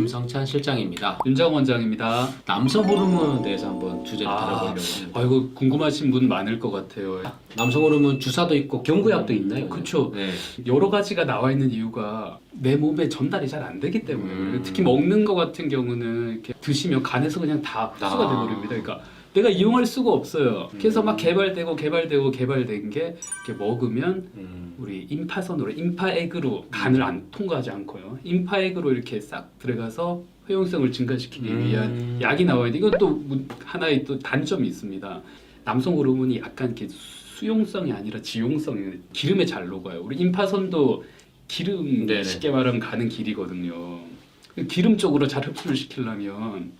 김성찬 실장입니다. 윤장 원장입니다. 남성 호르몬에 대해서 한번 주제를 아, 다뤄보려고 합니다. 아이고 궁금하신 분 많을 것 같아요. 남성 호르몬 주사도 있고 경구약도 있나요? 그쵸. 네. 여러 가지가 나와 있는 이유가 내 몸에 전달이 잘 안 되기 때문에 음. 특히 먹는 거 같은 경우는 이렇게 드시면 간에서 그냥 다 흡수가 아. 돼버립니다. 그러니까 내가 이용할 수가 없어요. 그래서 음. 막 개발되고 개발되고 개발된 게 이렇게 먹으면 음. 우리 임파선으로 임파액으로 간을 안 통과하지 않고요. 임파액으로 이렇게 싹 들어가서 효용성을 증가시키기 음. 위한 약이 나와야 돼. 이건 또 문- 하나의 또 단점이 있습니다. 남성 호르몬이 약간 이렇게 수용성이 아니라 지용성이 기름에 잘 녹아요. 우리 임파선도 기름 네네. 쉽게 말하면 가는 길이거든요. 기름 쪽으로 잘 흡수를 시키려면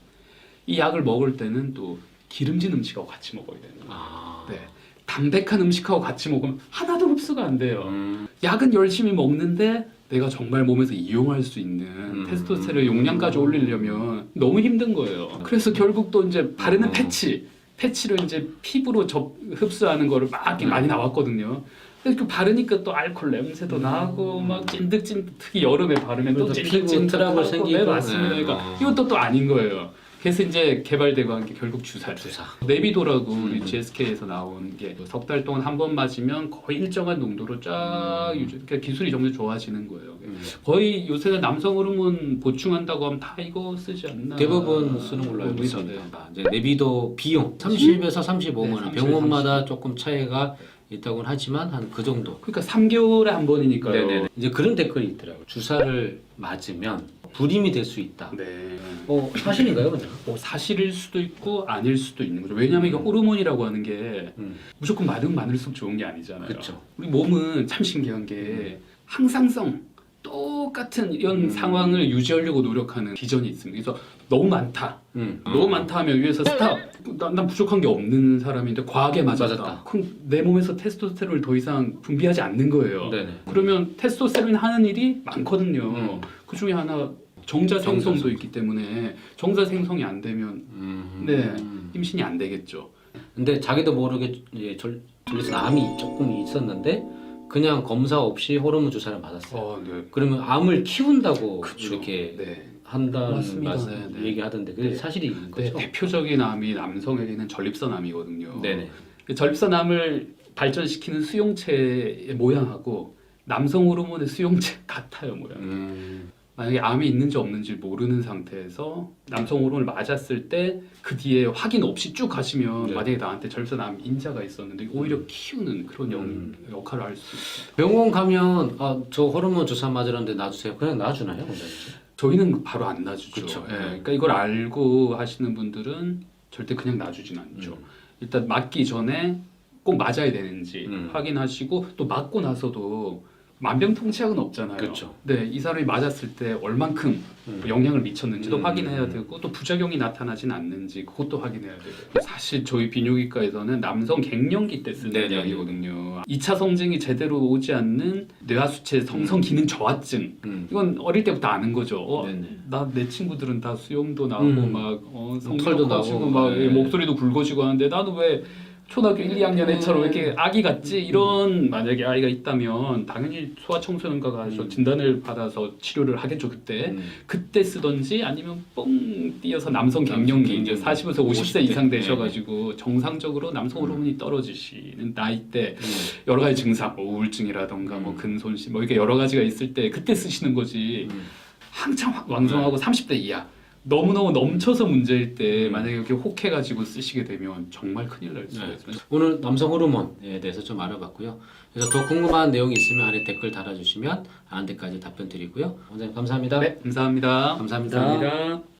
이 약을 먹을 때는 또 기름진 음식하고 같이 먹어야 되는 거예요. 아. 네. 담백한 음식하고 같이 먹으면 하나도 흡수가 안 돼요. 음. 약은 열심히 먹는데 내가 정말 몸에서 이용할 수 있는 음. 테스토스테론 용량까지 올리려면 너무 힘든 거예요. 그래서 결국 또 이제 바르는 어. 패치, 패치를 이제 피부로 접 흡수하는 거를 막 음. 많이 나왔거든요. 그 바르니까 또 알코올 냄새도 나고 막 찐득찐득 특히 여름에 바르면 또 음. 그래서 피부 찐득찐득 트러블 하고 생기고. 네 맞습니다. 네. 그러니까 어. 이것도 또 아닌 거예요. 그래서 이제 개발되고 한 게 결국 주사죠. 주사. 네비도라고 우리 음. GSK에서 나온 게 석 달 동안 한 번 맞으면 거의 일정한 농도로 쫙 음. 유지. 그러니까 기술이 점점 좋아지는 거예요. 음. 거의 요새는 남성 호르몬 보충한다고 하면 다 이거 쓰지 않나. 대부분 쓰는 걸로 알고 봅니다. 있습니다. 이제 내비도 비용 30에서 35만 원. 네, 병원마다 조금 차이가 있다고는 하지만 한 그 정도. 그러니까 3개월에 한 번이니까요. 네네네. 이제 그런 댓글이 있더라고요. 주사를 맞으면 불임이 될 수 있다. 네. 어 사실인가요, 그냥? 뭐 사실일 수도 있고 아닐 수도 있는 거죠. 왜냐하면 이게 음. 호르몬이라고 하는 게 음. 무조건 많으면 많을수록 좋은 게 아니잖아요. 그쵸. 우리 몸은 참 신기한 게 항상성 똑같은 이런 음. 상황을 유지하려고 노력하는 기전이 있습니다. 그래서 너무 많다. 음. 너무 많다 하면 위에서 스탑. 난, 난 부족한 게 없는 사람인데 과하게 맞았다. 맞았다. 그럼 내 몸에서 테스토스테론을 더 이상 분비하지 않는 거예요. 네네. 그러면 테스토스테론이 하는 일이 많거든요. 음. 그 중에 하나 정자 생성도. 있기 때문에 정자 생성이 안 되면 음. 네. 임신이 안 되겠죠. 근데 자기도 모르게 이제 절, 절에서 암이 조금 있었는데 그냥 검사 없이 호르몬 주사를 맞았어요. 어, 네. 그러면 암을 키운다고 그쵸. 이렇게 네. 한다는 맞습니다. 말씀 네, 네. 얘기하던데 그게 네. 사실인 네, 거죠? 대표적인 암이 남성에게는 전립선암이거든요. 네네. 그 전립선암을 발전시키는 수용체의 모양하고 남성 호르몬의 수용체 같아요 모양. 음. 만약에 암이 있는지 없는지 모르는 상태에서 남성 호르몬을 맞았을 때 그 뒤에 확인 없이 쭉 가시면 네. 만약에 나한테 전립선암 인자가 있었는데 오히려 키우는 그런 역, 음. 역할을 할 수 있습니다. 병원 가면 아, 저 호르몬 주사 맞으라는데 놔주세요. 그냥 놔주나요? 저희는 바로 안 놔주죠. 예, 그러니까 이걸 알고 하시는 분들은 절대 그냥 놔주진 않죠. 음. 일단 맞기 전에 꼭 맞아야 되는지 음. 확인하시고 또 맞고 나서도 만병통치약은 없잖아요. 그렇죠. 네, 이 사람이 맞았을 때 얼만큼 음. 영향을 미쳤는지도 음. 확인해야 되고 또 부작용이 나타나진 않는지 그것도 확인해야 되고 사실 저희 비뇨기과에서는 남성 갱년기 때 쓰는 네네. 약이거든요. 2차 성징이 제대로 오지 않는 뇌하수체 성성 기능 저하증 음. 이건 어릴 때부터 아는 거죠. 어, 네네. 나내 친구들은 다 수염도 나고 음. 막 어, 털도 성도 커지고 나고, 막 네. 목소리도 굵어지고 하는데 나는 왜 초등학교 1, 2학년 애처럼 왜 이렇게 아기 같지? 이런 만약에 아이가 있다면 당연히 소아청소년과 가서 음. 진단을 받아서 치료를 하겠죠 그때. 음. 그때 쓰던지 아니면 뻥 뛰어서 남성 갱년기 이제 40에서 50세 50대. 이상 되셔가지고 정상적으로 남성 호르몬이 떨어지시는 나이 때 음. 여러 가지 증상, 뭐 우울증이라던가 뭐 음. 근손실 뭐 이렇게 여러 가지가 있을 때 그때 쓰시는 거지. 음. 한창 확 왕성하고 30대 이하 너무너무 넘쳐서 문제일 때 음. 만약에 이렇게 혹해가지고 쓰시게 되면 정말 큰일 날 수가 네. 있어요. 오늘 남성 호르몬에 대해서 좀 알아봤고요. 그래서 더 궁금한 내용이 있으면 아래 댓글 달아주시면 아는 데까지 답변 드리고요. 원장님 감사합니다. 네, 감사합니다. 감사합니다. 감사합니다.